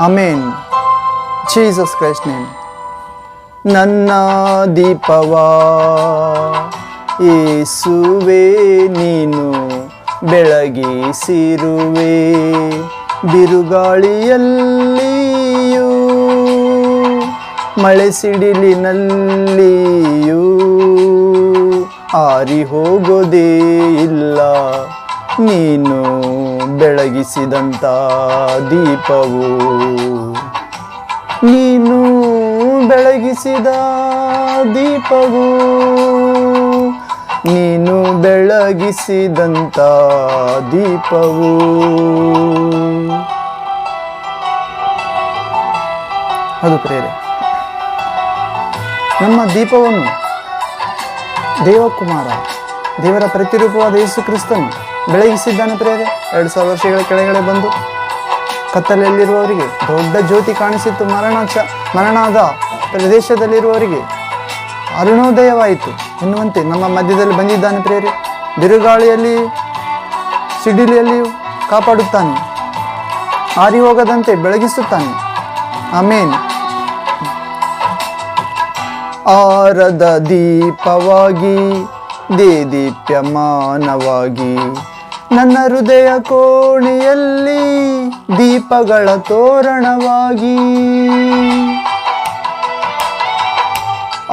Amen Jesus Christ name ನನ್ನ ದೀಪವಾ ಏಸುವೆ ನೀನು ಬೆಳಗಿಸಿರುವೆ ಬಿರುಗಾಳಿಯಲ್ಲಿಯೂ ಮಳೆ ಸಿಡಿಲಿನಲ್ಲಿಯೂ ಆರಿ ಹೋಗೋದೇ ಇಲ್ಲ ನೀನು ಬೆಳಗಿಸಿದಂಥ ದೀಪವು. ನೀನು ಬೆಳಗಿಸಿದ ದೀಪವು. ನೀನು ಬೆಳಗಿಸಿದಂಥ ದೀಪವು. ಅದು ಪ್ರೇರೆ, ನಮ್ಮ ದೀಪವನ್ನು ದೇವಕುಮಾರ, ದೇವರ ಪ್ರತಿರೂಪವಾದ ಯೇಸು ಕ್ರಿಸ್ತನು ಬೆಳಗಿಸಿದ್ದಾನೆ ಪ್ರೇರೆ ಎರಡು ಸಾವಿರ ವರ್ಷಗಳ ಕೆಳಗಡೆ ಬಂದು ಕತ್ತಲೆಯಲ್ಲಿರುವವರಿಗೆ ದೊಡ್ಡ ಜ್ಯೋತಿ ಕಾಣಿಸಿತ್ತು ಮರಣ ಚ ಮರಣದ ಪ್ರದೇಶದಲ್ಲಿರುವವರಿಗೆ. ಅರುಣೋದಯವಾಯಿತು ಎನ್ನುವಂತೆ ನಮ್ಮ ಮಧ್ಯದಲ್ಲಿ ಬಂದಿದ್ದಾನೆ ಪ್ರೇರೆ ಬಿರುಗಾಳಿಯಲ್ಲಿ ಸಿಡಿಲಿಯಲ್ಲಿಯೂ ಕಾಪಾಡುತ್ತಾನೆ. ಹಾರಿ ಹೋಗದಂತೆ ಬೆಳಗಿಸುತ್ತಾನೆ. ಆಮೇನ್. ಆರದ ದೀಪವಾಗಿ, ದೇ ದೇದೀಪ್ಯಮಾನವಾಗಿ ನನ್ನ ಹೃದಯ ಕೋಣೆಯಲ್ಲಿ ದೀಪಗಳ ತೋರಣವಾಗಿ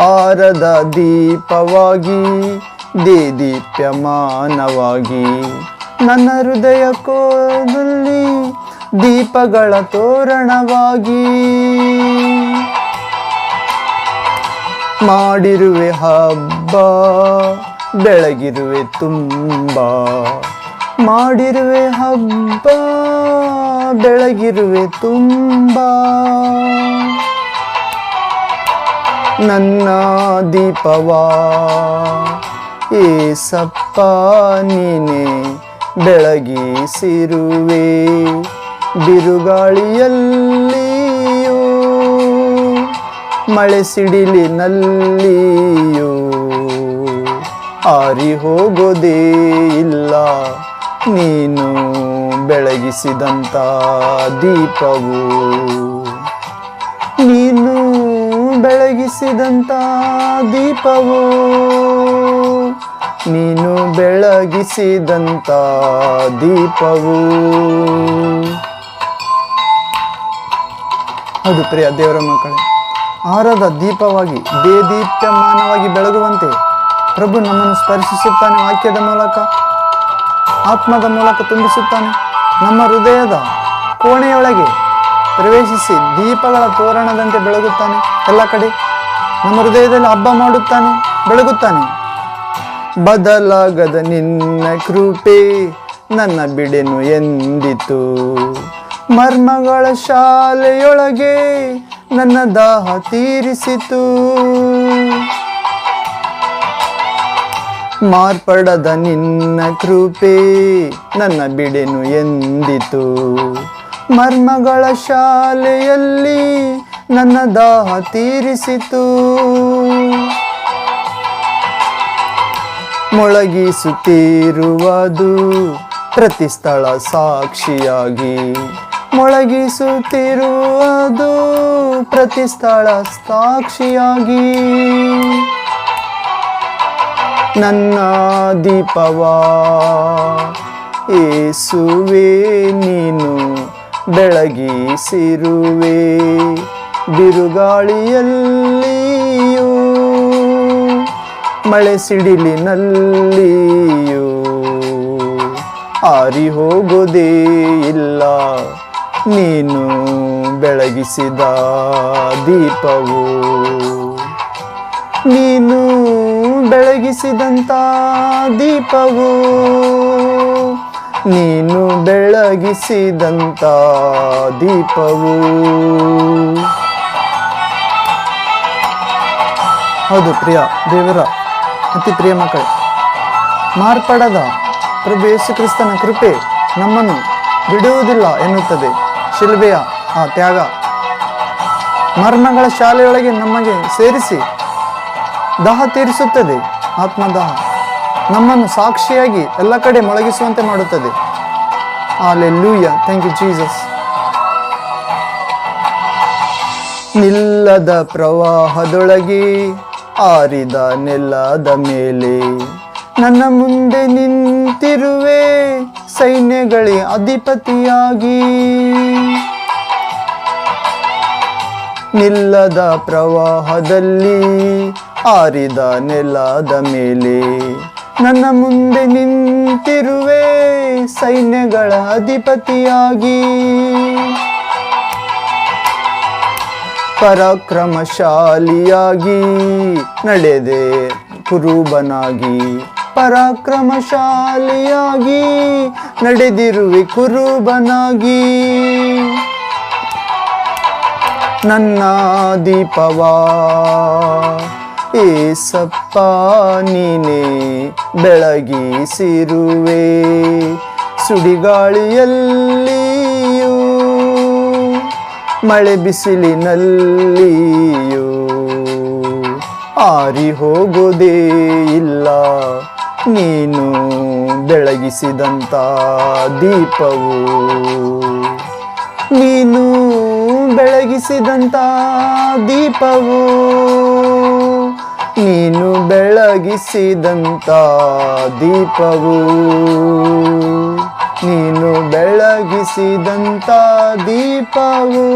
ಆರದ ದೀಪವಾಗಿ, ದೇದೀಪ್ಯಮಾನವಾಗಿ ನನ್ನ ಹೃದಯ ಕೋದಲ್ಲಿ ದೀಪಗಳ ತೋರಣವಾಗಿ ಮಾಡಿರುವೆ ಹಬ್ಬ, ಬೆಳಗಿರುವೆ ತುಂಬ. ಮಾಡಿರುವೆ ಹಬ್ಬ, ಬೆಳಗಿರುವೆ ತುಂಬ. ನನ್ನ ದೀಪವಾ ಸಪ್ಪ ನೀನೆ ಬೆಳಗಿಸಿರುವೆ. ಬಿರುಗಾಳಿಯಲ್ಲಿಯೂ, ಮಳೆ ಸಿಡಿಲಿನಲ್ಲಿಯೂ ಆರಿ ಹೋಗೋದೇ ಇಲ್ಲ. ನೀನು ಬೆಳಗಿಸಿದಂಥ ದೀಪವು. ನೀನು ಬೆಳಗಿಸಿದಂಥ ದೀಪವು. ನೀನು ಬೆಳಗಿಸಿದಂಥ ದೀಪವು. ಹೌದು ಪ್ರಿಯ ದೇವರ ಮಕ್ಕಳೇ ಆರದ ದೀಪವಾಗಿ ದೇದೀಪ್ಯಮಾನವಾಗಿ ಬೆಳಗುವಂತೆ ಪ್ರಭು ನಮ್ಮನ್ನು ಸ್ಪರ್ಶಿಸುತ್ತಾನೆ ವಾಕ್ಯದ ಮೂಲಕ. ಆತ್ಮದ ಮೂಲಕ ತುಂಬಿಸುತ್ತಾನೆ. ನಮ್ಮ ಹೃದಯದ ಕೋಣೆಯೊಳಗೆ ಪ್ರವೇಶಿಸಿ ದೀಪಗಳ ತೋರಣದಂತೆ ಬೆಳಗುತ್ತಾನೆ. ಎಲ್ಲ ಕಡೆ ನಮ್ಮ ಹೃದಯದಲ್ಲಿ ಹಬ್ಬ ಮಾಡುತ್ತಾನೆ, ಬೆಳಗುತ್ತಾನೆ. ಬದಲಾಗದ ನಿನ್ನ ಕೃಪೆ ನನ್ನ ಬಿಡೆನು ಎಂದಿತು. ಮರ್ಮಗಳ ಶಾಲೆಯೊಳಗೆ ನನ್ನ ದಾಹ ತೀರಿಸಿತು. ಮಾರ್ಪಡದ ನಿನ್ನ ಕೃಪೆ ನನ್ನ ಬಿಡೆನು ಎಂದಿತು. ಮರ್ಮಗಳ ಶಾಲೆಯಲ್ಲಿ ನನ್ನ ದಾಹ ತೀರಿಸಿತು. ಮೊಳಗಿಸುತ್ತಿರುವುದು ಪ್ರತಿ ಸ್ಥಳ ಸಾಕ್ಷಿಯಾಗಿ. ಮೊಳಗಿಸುತ್ತಿರುವುದು ಪ್ರತಿ ಸ್ಥಳ ಸಾಕ್ಷಿಯಾಗಿ. ನನ್ನ ದೀಪವ, ಏಸುವೆ, ನೀನು ಬೆಳಗಿಸಿರುವೆ. ಬಿರುಗಾಳಿಯಲ್ಲಿಯೂ, ಮಳೆ ಸಿಡಿಲಿನಲ್ಲಿಯೂ ಆರಿ ಹೋಗೋದೇ ಇಲ್ಲ. ನೀನು ಬೆಳಗಿಸಿದ ದೀಪವು, ನೀನು ಬೆಳಗಿಸಿದಂಥ ದೀಪವು ನೀನು ಬೆಳಗಿಸಿದಂಥ ದೀಪವು. ಹೌದು ಪ್ರಿಯ ದೇವರ, ಅತಿ ಪ್ರಿಯ ಮಕ್ಕಳು, ಮಾರ್ಪಡದ ಪ್ರಭು ಯೇಸು ಕ್ರಿಸ್ತನ ಕೃಪೆ ನಮ್ಮನ್ನು ಬಿಡುವುದಿಲ್ಲ ಎನ್ನುತ್ತದೆ. ಶಿಲ್ಬೆಯ ಆ ತ್ಯಾಗ ಮರ್ಮಗಳ ಶಾಲೆಯೊಳಗೆ ನಮಗೆ ಸೇರಿಸಿ ದಾಹ ತೀರಿಸುತ್ತದೆ. ಆತ್ಮದಾಹ ನಮ್ಮನ್ನು ಸಾಕ್ಷಿಯಾಗಿ ಎಲ್ಲ ಕಡೆ ಮೊಳಗಿಸುವಂತೆ ಮಾಡುತ್ತದೆ. Hallelujah thank you Jesus ನಿಲ್ಲದ ಪ್ರವಾಹದೊಳಗೆ ಆರಿದ ನೆಲದ ಮೇಲೆ ನನ್ನ ಮುಂದೆ ನಿಂತಿರುವೆ ಸೈನ್ಯಗಳೇ ಅಧಿಪತಿಯಾಗಿ. ನಿಲ್ಲದ ಪ್ರವಾಹದಲ್ಲಿ ಆರಿದ ನೆಲದ ಮೇಲೆ ನನ್ನ ಮುಂದೆ ನಿಂತಿರುವೆ ಸೈನ್ಯಗಳ ಅಧಿಪತಿಯಾಗಿ. ಪರಾಕ್ರಮಶಾಲಿಯಾಗಿ ನಡೆದೆ ಕುರುಬನಾಗಿ. ಪರಾಕ್ರಮಶಾಲಿಯಾಗಿ ನಡೆದಿರುವೆ ಕುರುಬನಾಗಿ. ನನ್ನ ದೀಪವಾ ಏಸಪ್ಪ, ನೀನೆ ಬೆಳಗಿಸಿರುವೆ. ಸುಡಿಗಾಳಿಯಲ್ಲಿಯೂ, ಮಳೆ ಬಿಸಿಲಿನಲ್ಲಿಯೂ ಆರಿ ಹೋಗೋದೇ ಇಲ್ಲ. ನೀನು ಬೆಳಗಿಸಿದಂಥ ದೀಪವು ನೀನು ಬೆಳಗಿಸಿದಂತ ದೀಪವು ನೀನು ಬೆಳಗಿಸಿದಂತ ದೀಪವು. ನೀನು ಬೆಳಗಿಸಿದಂತ ದೀಪವು.